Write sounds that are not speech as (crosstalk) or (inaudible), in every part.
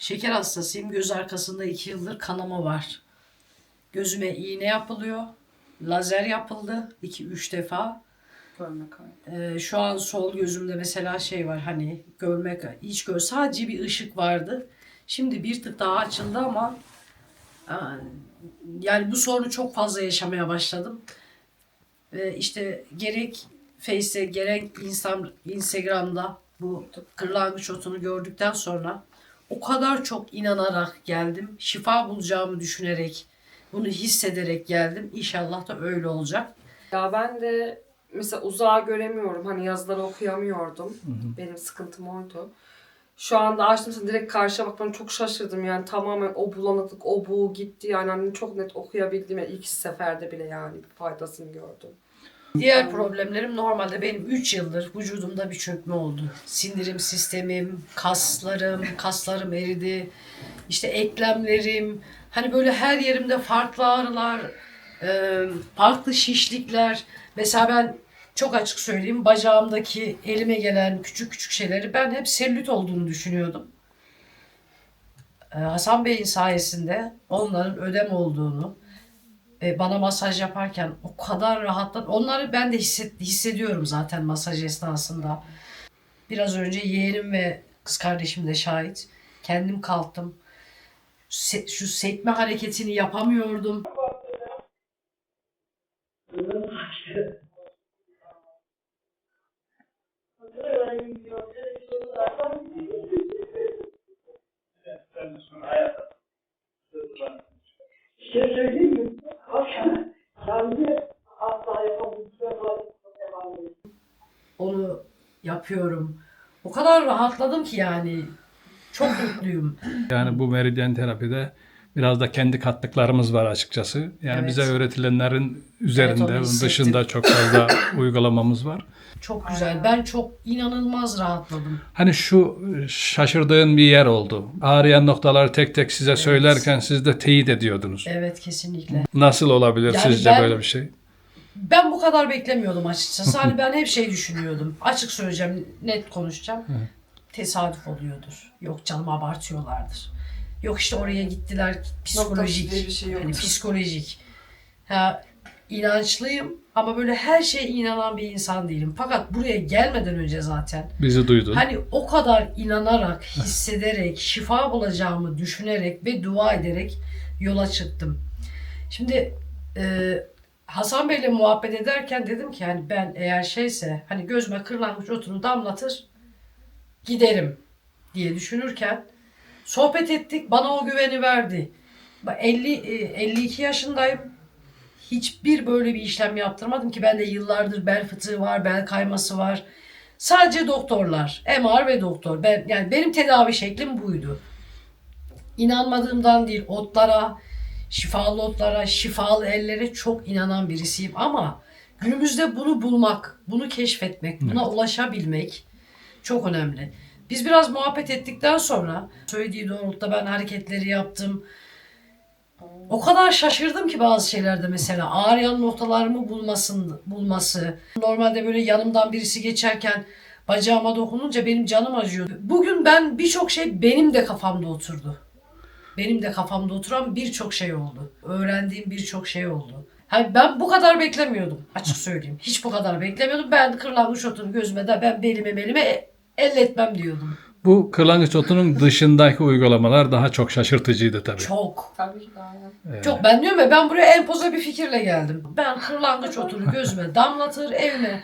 Şeker hastasıyım. Göz arkasında iki yıldır kanama var. Gözüme iğne yapılıyor. Lazer yapıldı. 2-3 defa. Görme. Ee, şu an sol gözümde mesela şey var hani görmek hiç gör sadece bir ışık vardı. Şimdi bir tık daha açıldı ama yani bu sorunu çok fazla yaşamaya başladım. Ve işte gerek Face'te gerek Insta- Instagram'da bu kırlangıç otunu gördükten sonra o kadar çok inanarak geldim. Şifa bulacağımı düşünerek, bunu hissederek geldim. İnşallah da öyle olacak. Ya ben de mesela uzağa göremiyorum. Hani yazıları okuyamıyordum. Benim sıkıntım oydu. Şu anda açtım direkt karşıya bakmam çok şaşırdım yani tamamen o bulanıklık, o buğu gitti yani hani çok net okuyabildim yani ilk seferde bile yani faydasını gördüm. Diğer problemlerim normalde benim 3 yıldır vücudumda bir çökme oldu. Sindirim sistemim, kaslarım, kaslarım eridi. İşte eklemlerim, hani böyle her yerimde farklı ağrılar, e, farklı şişlikler. Mesela ben çok açık söyleyeyim bacağımdaki elime gelen küçük küçük şeyleri ben hep selülit olduğunu düşünüyordum. E, Hasan Bey'in sayesinde onların ödem olduğunu, e, bana masaj yaparken o kadar rahatladım. Onları ben de hisset, hissediyorum zaten masaj esnasında. Biraz önce yeğenim ve kız kardeşim de şahit. Kendim kalktım. Se- şu sekme hareketini yapamıyordum. Bir şey söyleyeyim mi? Akşam kendi asla yapabildiğim devam ediyor. Onu yapıyorum. O kadar rahatladım ki yani. Çok mutluyum. Yani bu meridyen terapide biraz da kendi kattıklarımız var açıkçası. Yani Evet. bize öğretilenlerin üzerinde, onu onun dışında çok fazla (laughs) uygulamamız var. Çok güzel. Ben çok inanılmaz rahatladım. Hani şu şaşırdığın bir yer oldu. Ağrıyan noktaları tek tek size söylerken siz de teyit ediyordunuz. Evet kesinlikle. Nasıl olabilir Yani sizce ben- böyle bir şey? Ben bu kadar beklemiyordum açıkçası. Hani (laughs) ben hep şey düşünüyordum. Açık söyleyeceğim, net konuşacağım. Tesadüf oluyordur. Yok canım abartıyorlardır. Yok işte oraya gittiler psikolojik. diye bir şey hani psikolojik. Ha, inançlıyım ama böyle her şeye inanan bir insan değilim. Fakat buraya gelmeden önce zaten Bizi duydun. Hani o kadar inanarak, hissederek, şifa bulacağımı düşünerek ve dua ederek yola çıktım. Şimdi e, Hasan Bey'le muhabbet ederken dedim ki hani ben eğer şeyse hani gözüme kırlangıç otunu damlatır giderim diye düşünürken sohbet ettik bana o güveni verdi. Bak 50 e, 52 yaşındayım. Hiçbir böyle bir işlem yaptırmadım ki bende yıllardır bel fıtığı var, bel kayması var. Sadece doktorlar, MR ve doktor. Ben yani benim tedavi şeklim buydu. İnanmadığımdan değil, otlara, şifalı otlara, şifalı ellere çok inanan birisiyim ama günümüzde bunu bulmak, bunu keşfetmek, buna ulaşabilmek çok önemli. Biz biraz muhabbet ettikten sonra söylediği doğrultuda ben hareketleri yaptım. O kadar şaşırdım ki bazı şeylerde mesela ağrıyan noktalarımı bulmasın, bulması. Normalde böyle yanımdan birisi geçerken bacağıma dokununca benim canım acıyordu. Bugün ben birçok şey benim de kafamda oturdu. Benim de kafamda oturan birçok şey oldu. Öğrendiğim birçok şey oldu. Hani ben bu kadar beklemiyordum açık söyleyeyim. Hiç bu kadar beklemiyordum. Ben kırlangıç otunu gözüme de ben belime belime elletmem diyordum. Bu kırlangıç otunun dışındaki uygulamalar daha çok şaşırtıcıydı tabii. Çok. Tabii ki aynen. Evet. Çok ben diyorum ya ben buraya empoze bir fikirle geldim. Ben kırlangıç otunu gözüme damlatır evime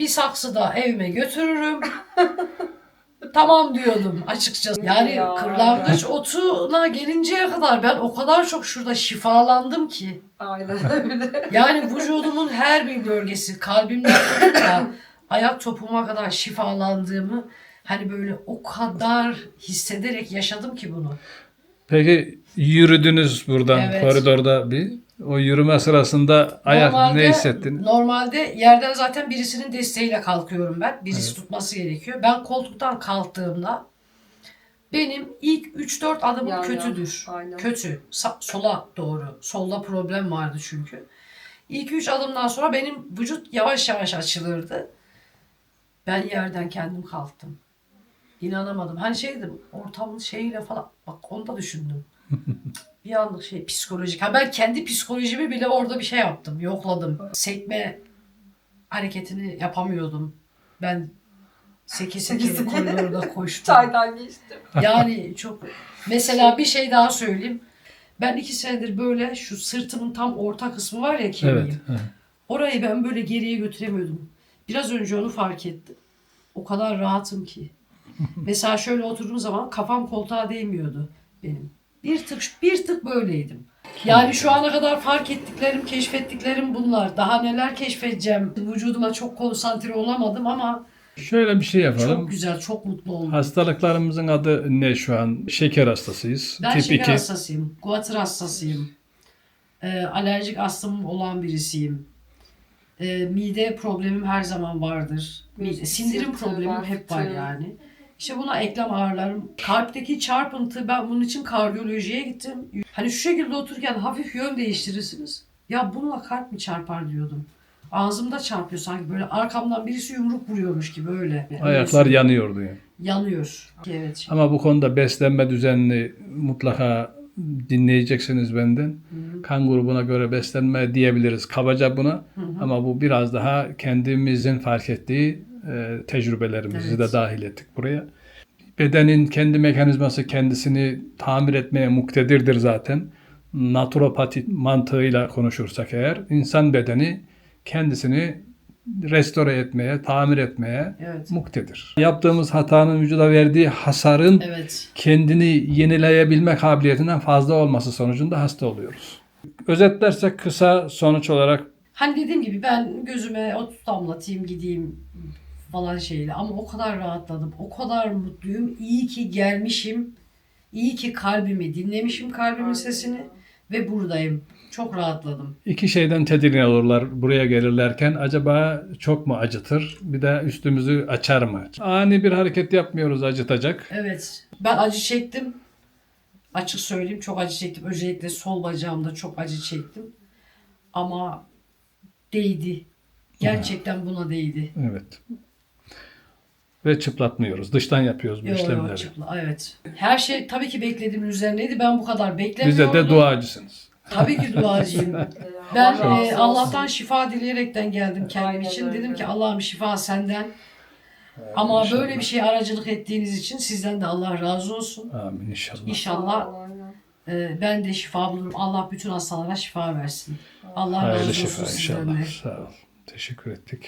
bir saksı da evime götürürüm. (laughs) tamam diyordum açıkçası. Yani Ya. kırlangıç otuna gelinceye kadar ben o kadar çok şurada şifalandım ki. Aynen öyle. (laughs) Yani vücudumun her bir bölgesi kalbimden da ayak topuma kadar şifalandığımı hani böyle o kadar hissederek yaşadım ki bunu. Peki yürüdünüz buradan Evet. koridorda bir. O yürüme sırasında ayak ne hissettin? Normalde yerden zaten birisinin desteğiyle kalkıyorum ben. Birisi tutması gerekiyor. Ben koltuktan kalktığımda benim ilk 3-4 adımım Yan yan, kötüdür. aynen. Kötü. Sa- sola doğru. Solda problem vardı çünkü. İlk 3 adımdan sonra benim vücut yavaş yavaş açılırdı. Ben yerden kendim kalktım. İnanamadım. Hani şey dedim ortamın şeyiyle falan bak onu da düşündüm. Bir anlık şey psikolojik. Ha ben kendi psikolojimi bile orada bir şey yaptım. Yokladım. Sekme hareketini yapamıyordum. Ben seke seke koridorda koştum. (laughs) Çaydan geçtim. Yani çok mesela bir şey daha söyleyeyim. Ben iki senedir böyle şu sırtımın tam orta kısmı var ya kemiğim. Evet. evet. Orayı ben böyle geriye götüremiyordum. Biraz önce onu fark ettim. O kadar rahatım ki. (laughs) Mesela şöyle oturduğum zaman kafam koltuğa değmiyordu benim. Bir tık bir tık böyleydim. Yani şu ana kadar fark ettiklerim, keşfettiklerim bunlar. Daha neler keşfedeceğim. Vücuduma çok konsantre olamadım ama Şöyle bir şey yapalım. çok güzel, çok mutlu oldum. Hastalıklarımızın adı ne şu an? Şeker hastasıyız. Ben Tip şeker 2. hastasıyım, guatr hastasıyım. Ee, alerjik astımım olan birisiyim. Ee, mide problemim her zaman vardır. Mide, sindirim problemim hep var yani. İşte buna eklem ağrılarım. Kalpteki çarpıntı ben bunun için kardiyolojiye gittim. Hani şu şekilde otururken hafif yön değiştirirsiniz. Ya bununla kalp mi çarpar diyordum. Ağzımda çarpıyor sanki böyle arkamdan birisi yumruk vuruyormuş gibi öyle. Ayaklar söyleyeyim. yanıyordu yani. yanıyor. Evet. Ama bu konuda beslenme düzenini mutlaka dinleyeceksiniz benden. Kan grubuna göre beslenme diyebiliriz kabaca buna. Ama bu biraz daha kendimizin fark ettiği e, tecrübelerimizi Evet. de dahil ettik buraya. Bedenin kendi mekanizması kendisini tamir etmeye muktedirdir zaten. Naturopati mantığıyla konuşursak eğer insan bedeni kendisini restore etmeye, tamir etmeye Evet. muktedir. Yaptığımız hatanın vücuda verdiği hasarın Evet. kendini yenileyebilme kabiliyetinden fazla olması sonucunda hasta oluyoruz. Özetlersek kısa sonuç olarak Hani dediğim gibi ben gözüme ot damlatayım gideyim falan şeyle ama o kadar rahatladım. O kadar mutluyum. İyi ki gelmişim. İyi ki kalbimi dinlemişim kalbimin sesini ve buradayım. Çok rahatladım. iki şeyden tedirgin olurlar buraya gelirlerken. Acaba çok mu acıtır? Bir de üstümüzü açar mı? Ani bir hareket yapmıyoruz acıtacak. Evet. Ben acı çektim. Açık söyleyeyim çok acı çektim. Özellikle sol bacağımda çok acı çektim. Ama değdi. Gerçekten buna değdi. Evet. Ve çıplatmıyoruz. Dıştan yapıyoruz bu Yo, yo, işlemleri. çıpla, evet. Her şey tabii ki beklediğimin üzerindeydi. Ben bu kadar Bize beklemiyordum. de duacısınız. Tabii ki duacıyım. (laughs) Ben Allah e. Allah'tan şifa dileyerekten geldim kendim Aynen için. öyle. Dedim ki Allah'ım şifa senden. Ama böyle bir şey aracılık ettiğiniz için sizden de Allah razı olsun. Amin inşallah. İnşallah e, ben de şifa bulurum. Allah bütün hastalara şifa versin. Allah Hayırlı razı olsun şifa inşallah. Sağ ol. Teşekkür ettik.